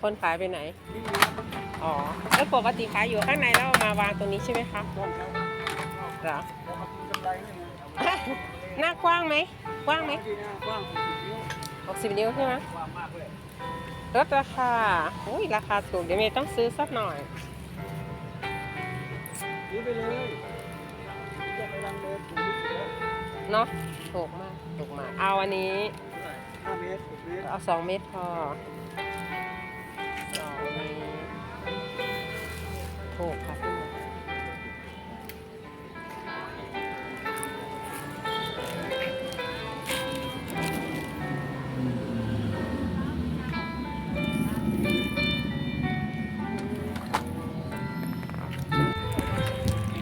คนขายไปไหน อ๋อ แล้วปกติขายอยู่ข้างในแล้วเอามาวางตรงนี้ใช่ไหมคะเหรอหน้ากว้างไหม กว้างไหมหกสิบนิ้วใช่ไหมลดราคาอุ้ยราคาถูกเดี๋ยวเมย์ต้องซื้อสักหน่อยซื้อไปเลยจะไปรังเลยถูกที่สุดแล้วเนาะถูกมากถูกมาก เอาอันนี้ห้าเมตรหกเมตรเอาสองเม็ดพอ สองเม็ดถูกค่ะพี่หมอ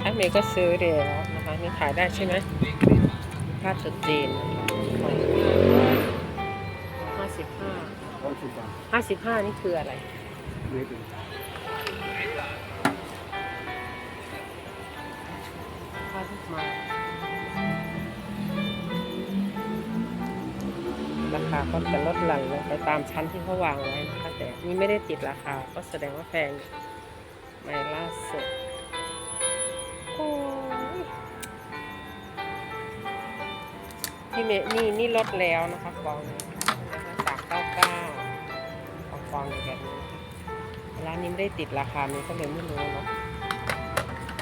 ไอ้เมย์ก็ซื้อเดี๋ยวนะคะ นี่ขายได้ใช่ไหมผ้าชุดจีนห้าสิบห้าร้อยสิบบาทห้าสิบห้านี่คืออะไร เมตราลูกม้ราคาก็จะลดหลั่นลงไปตามชั้นที่เขาวางไว้นะคะแต่นี่ไม่ได้ติดราคา ก็แสดงว่าแพงอยู่ไม่ล่าสุดโอ้ยที่เมนี่นี่ลดแล้วนะคะฟองนี้นะคะสามเก้าเก้าฟองฟองอยู่แบบนี้ ร้านนี้ไม่ได้ติดราคานี้ก็เลยไม่รู้เนาะ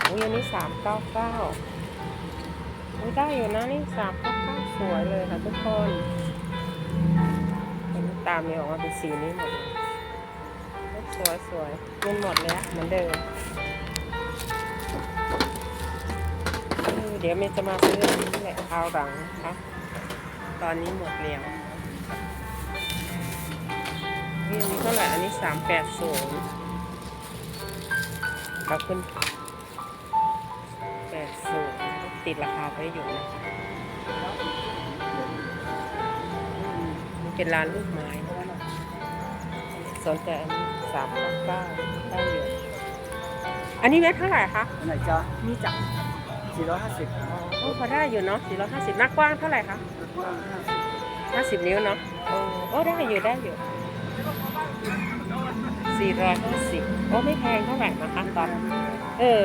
อุ้ยอันนี้สามเก้าเก้าอุ้ยได้อยู่นะนี่สามเก้าเก้าสวยเลยค่ะทุกคนอันนี้ตามนี้ออกมาเป็นสีนี้หมดเลยสวยสวยเงินหมดแล้วเหมือนเดิมเดี๋ยวเมย์จะมาซื้ออันนี้แหละคราวหลังนะคะตอนนี้หมดแล้ว นี่อันนี้เท่าไหร่อันนี้สามแปดศูนย์ขอบคุณแปดสูงติดราคาไว้อยู่นะคะอืมมันเป็นร้านลูกไม้นะคะสนใจอันนี้สามเก้าเก้าได้อยู่ อันนี้เม็ดเท่าไหร่คะอันไหนจ๊ะนี่จับสี่ร้อยห้าสิบโอ้พอได้อยู่เนาะสี่ร้อยห้าสิบนักกว้างเท่าไหร่คะกว้างห้าสิบห้าสิบนิ้วเนาะโอ้โอ้ได้อยู่ได้อยู่ สี่ร้อยห้าสิบโอ้ไม่แพงเท่าไหร่นะคะตอนเออ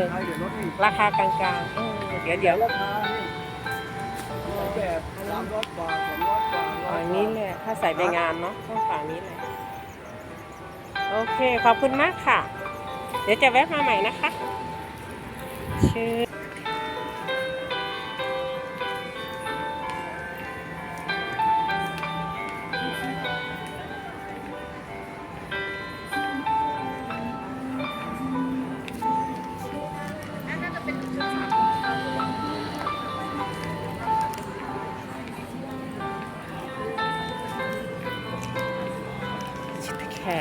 ราคากลางๆเออเดี๋ยวเดี๋ยวราคาแบบสามร้อยบาทสองร้อยบาทอ๋ออย่างนี้แหละถ้าใส่ไปงานเนาะต้องฝั่งนี้เลยโอเค ขอบคุณมากค่ะ เดี๋ยวจะแวะมาใหม่นะคะชื่อ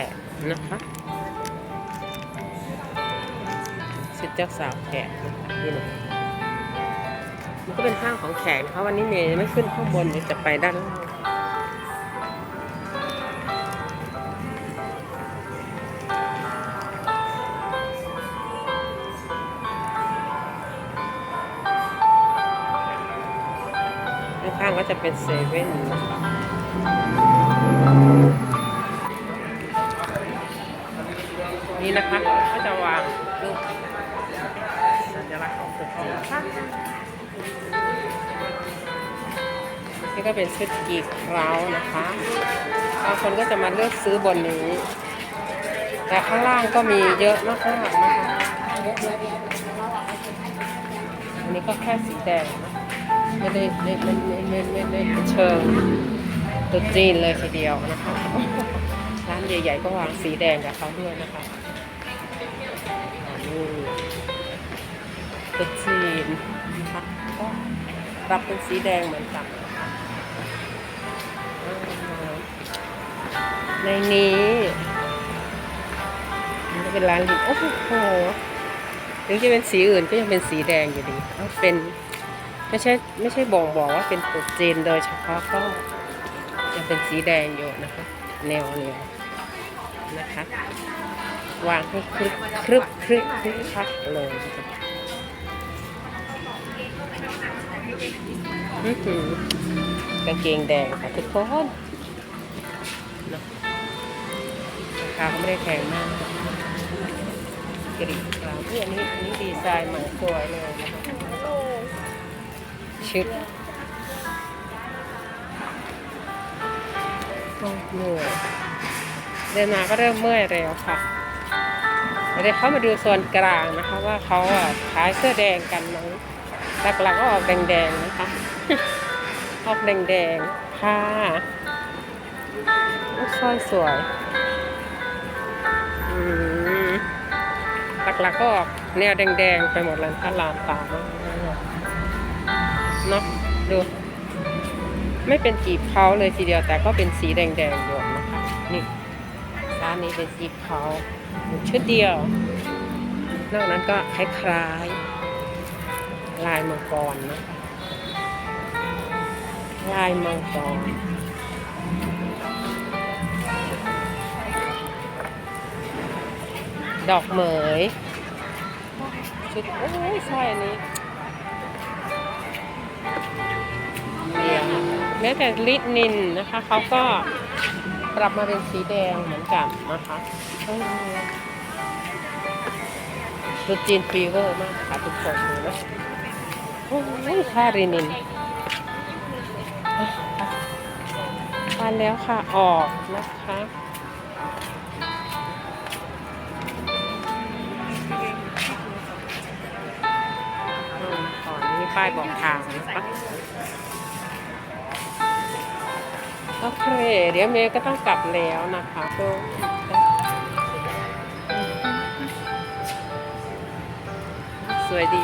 กนะคะชุดเจ้าสาวแขกนะคะนี่เลยมันก็เป็นห้างของแขกนะคะวันนี้เมย์ไม่ขึ้นข้างบนเดี๋ยวจะไปด้านล่างข้างก็จะเป็นเซเว่นนะคะ นี่นะคะก็จะวางรูปสัญลักษณ์ของตึกจีนค่ะนี่ก็เป็นชุดกีบเรานะคะบางคนก็จะมาเลือกซื้อบนนี้ แต่ข้างล่างก็มีเยอะมากๆนะคะอันนี้ก็แค่สีแดงนะไม่ได้ไม่ไม่ไม่ไม่ไม่ไม่เป็นเชิงตึกจีนเลยทีเดียวนะคะ ร้านใหญ่ๆก็วางสีแดงกับเขาด้วยนะคะ เป็นจีนนะคะก็รับเป็นสีแดงเหมือนกันนะคะอ่าในนี้มันจะเป็นร้านลิปโอ้โหถึงจะเป็นสีอื่นก็ยังเป็นสีแดงอยู่ดีเอาเป็นไม่ใช่ไม่ใช่บ่งบอกว่าเป็นตุ๊จีนโดยเฉพาะก็ยังเป็นสีแดงอยู่นะคะ แนวแนวนะคะ วางให้คลึกครึบครึกครึกคักเลยนะคะอื้อกางเกงแดงค่ะทุกคนเนะกางเกคาก็ไม่ได้แพงมากกรีกลางที่อันนี้อันนี้ดีไซน์ใหม่สวยเลยชุดโอ้เหนื่อยเดินมาก็เริ่มเมื่อยแล้วค่ะ เดี๋ยวเขามาดูโซนกลางนะคะ ว่าเขาขายเสื้อแดงกันไหมหลักๆก็ออกแดงๆนะคะ ออกแดงๆค่ะอุ๊ยสร้อยสวยหลักๆก็ออกแนวแดงๆไปหมดเลยถ้าลามตาเนาะดู ไม่เป็นจีบเขาเลยทีเดียวแต่ก็เป็นสีแดงๆอยู่นะคะ นี่ร้านนี้เป็นจีบเขา ชุดเดียว นอกนั้นก็คล้ายๆ ลายมังกรนะลายมังกรดอกเหมยชุดโอ้ยใช่อันนี้เดียวแม้แต่ลิดนินนะคะเขาก็ ปรับมาเป็นสีแดงเหมือนกันนะคะเออดูจีนฟีเวอร์มากค่ะทุกคนดูนะโอ้ยค่ารินินมาแล้วค่ะ ออกนะคะอืมก่อนนี้ป้ายบอกทางนะคะ อเค เดี๋ยวเมย์ก็ต้องกลับแล้วนะคะก็สวยดี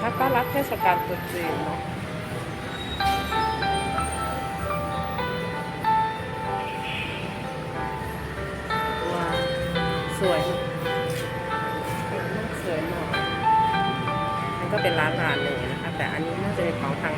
ถ้าก็รับเทศกาลตรุษจีนเนาะว้าวสวยสวยหน่อยมันก็เป็นร้านร้านหนึ่งนะคะ แต่อันนี้น่าจะเป็นของทาง